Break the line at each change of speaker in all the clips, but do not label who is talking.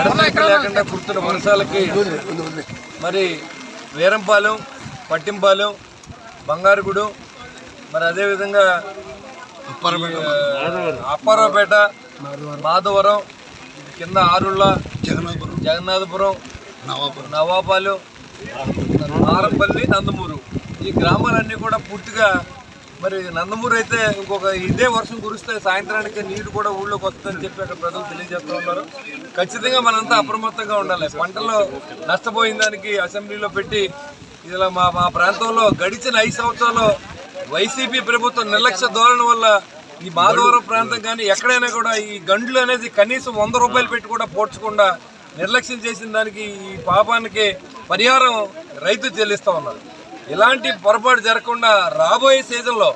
ఎడతెక్క లేకుండా కుడుతున్న వర్షాలకి మరి వీరంపాలెం పట్టింపాలెం బంగారుగుడు మరి అదేవిధంగా అప్పారావుపేట. మాధవరం కింద ఆరుళ్ళ
జగన్నాథపురం.
జగన్నాథపురం
నవాపురం.
నవాపాలెం మారంపల్లి నందమూరు. ఈ గ్రామాలన్నీ కూడా పూర్తిగా మరి నందమూరు అయితే ఇంకొక ఇదే వర్షం కురిస్తే సాయంత్రానికి నీరు కూడా ఊళ్ళోకి వస్తుందని చెప్పి అక్కడ ప్రజలు తెలియజేస్తూ ఉన్నారు. ఖచ్చితంగా మనంతా అప్రమత్తంగా ఉండాలి. పంటలో నష్టపోయిన దానికి అసెంబ్లీలో పెట్టి ఇలా మా మా ప్రాంతంలో గడిచిన ఐదు సంవత్సరాలు వైసీపీ ప్రభుత్వం నిర్లక్ష్య ధోరణి వల్ల ఈ మాధవరం ప్రాంతం కానీ ఎక్కడైనా కూడా ఈ గండ్లు అనేది కనీసం వంద రూపాయలు పెట్టి కూడా పోడ్చకుండా నిర్లక్ష్యం చేసిన దానికి ఈ పాపానికి పరిహారం రైతు చెల్లిస్తూ ఉన్నారు. ఇలాంటి పొరపాటు జరగకుండా రాబోయే సీజన్లో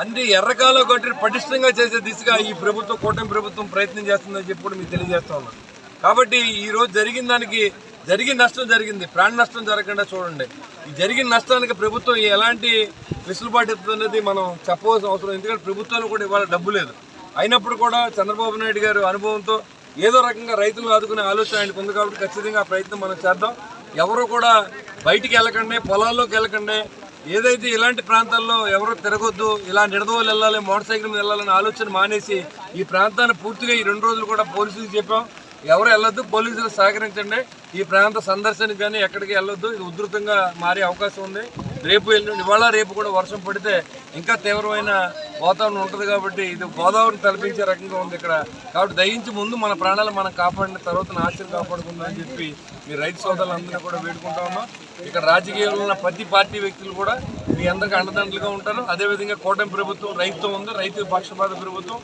అన్ని ఎర్రకాలో కొట్టి పటిష్టంగా చేసే దిశగా ఈ ప్రభుత్వం కూటమి ప్రభుత్వం ప్రయత్నం చేస్తుందని చెప్పి కూడా మీకు తెలియజేస్తా ఉన్నాను. కాబట్టి ఈరోజు జరిగిన దానికి జరిగిన నష్టం జరిగింది. ప్రాణ నష్టం జరగకుండా చూడండి. ఈ జరిగిన నష్టానికి ప్రభుత్వం ఎలాంటి వెసులుబాటు ఇస్తుంది మనం చెప్పవలసిన అవసరం ఎందుకంటే ప్రభుత్వాలు కూడా ఇవాళ డబ్బు లేదు. అయినప్పుడు కూడా చంద్రబాబు నాయుడు గారు అనుభవంతో ఏదో రకంగా రైతులను ఆదుకునే ఆలోచన ఆయనకు ఉంది కాబట్టి ఖచ్చితంగా ప్రయత్నం మనం చేద్దాం. ఎవరు కూడా బయటికి వెళ్ళకండి పొలాల్లోకి వెళ్ళకండి. ఏదైతే ఇలాంటి ప్రాంతాల్లో ఎవరు తిరగొద్దు ఇలా నిడదవోలు వెళ్ళాలి మోటార్ సైకిల్ మీద వెళ్ళాలని ఆలోచన మానేసి ఈ ప్రాంతాన్ని పూర్తిగా ఈ రెండు రోజులు కూడా పోలీసులకు చెప్పాం. ఎవరు వెళ్ళొద్దు పోలీసులు సహకరించండి. ఈ ప్రాంత సందర్శనకు కానీ ఎక్కడికి వెళ్ళొద్దు. ఇది ఉధృతంగా మారే అవకాశం ఉంది. రేపు వెళ్ళి ఇవాళ రేపు కూడా వర్షం పడితే ఇంకా తీవ్రమైన వాతావరణం ఉంటుంది కాబట్టి ఇది గోదావరిని తలపించే రకంగా ఉంది ఇక్కడ. కాబట్టి దయించి ముందు మన ప్రాణాలు మనం కాపాడిన తర్వాత ఆశలు కాపాడుకుందాం అని చెప్పి మీ రైతు సోదరులందరినీ కూడా వేడుకుంటా ఉన్నాం. ఇక్కడ రాజకీయాల్లో ఉన్న ప్రతి పార్టీ వ్యక్తులు కూడా మీ అందరికీ అండదండలుగా ఉంటారు. అదేవిధంగా కూటమి ప్రభుత్వం రైతుతో ఉంది రైతు పక్షపాత ప్రభుత్వం.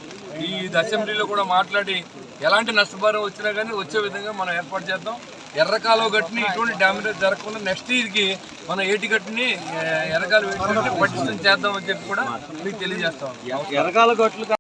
ఈ అసెంబ్లీలో కూడా మాట్లాడి ఎలాంటి నష్టపరిహారం వచ్చినా కానీ వచ్చే విధంగా మనం ఏర్పాటు చేద్దాం. ఎర్రకాలువ గట్టుని ఇటువంటి డ్యామేజ్ జరగకుండా నెక్స్ట్ ఇయర్కి మనం ఏటి గట్టుని ఎర్రకాలు పట్టించడం చేద్దామని చెప్పి కూడా మీకు తెలియజేస్తాం
ఎర్రకాల గట్లు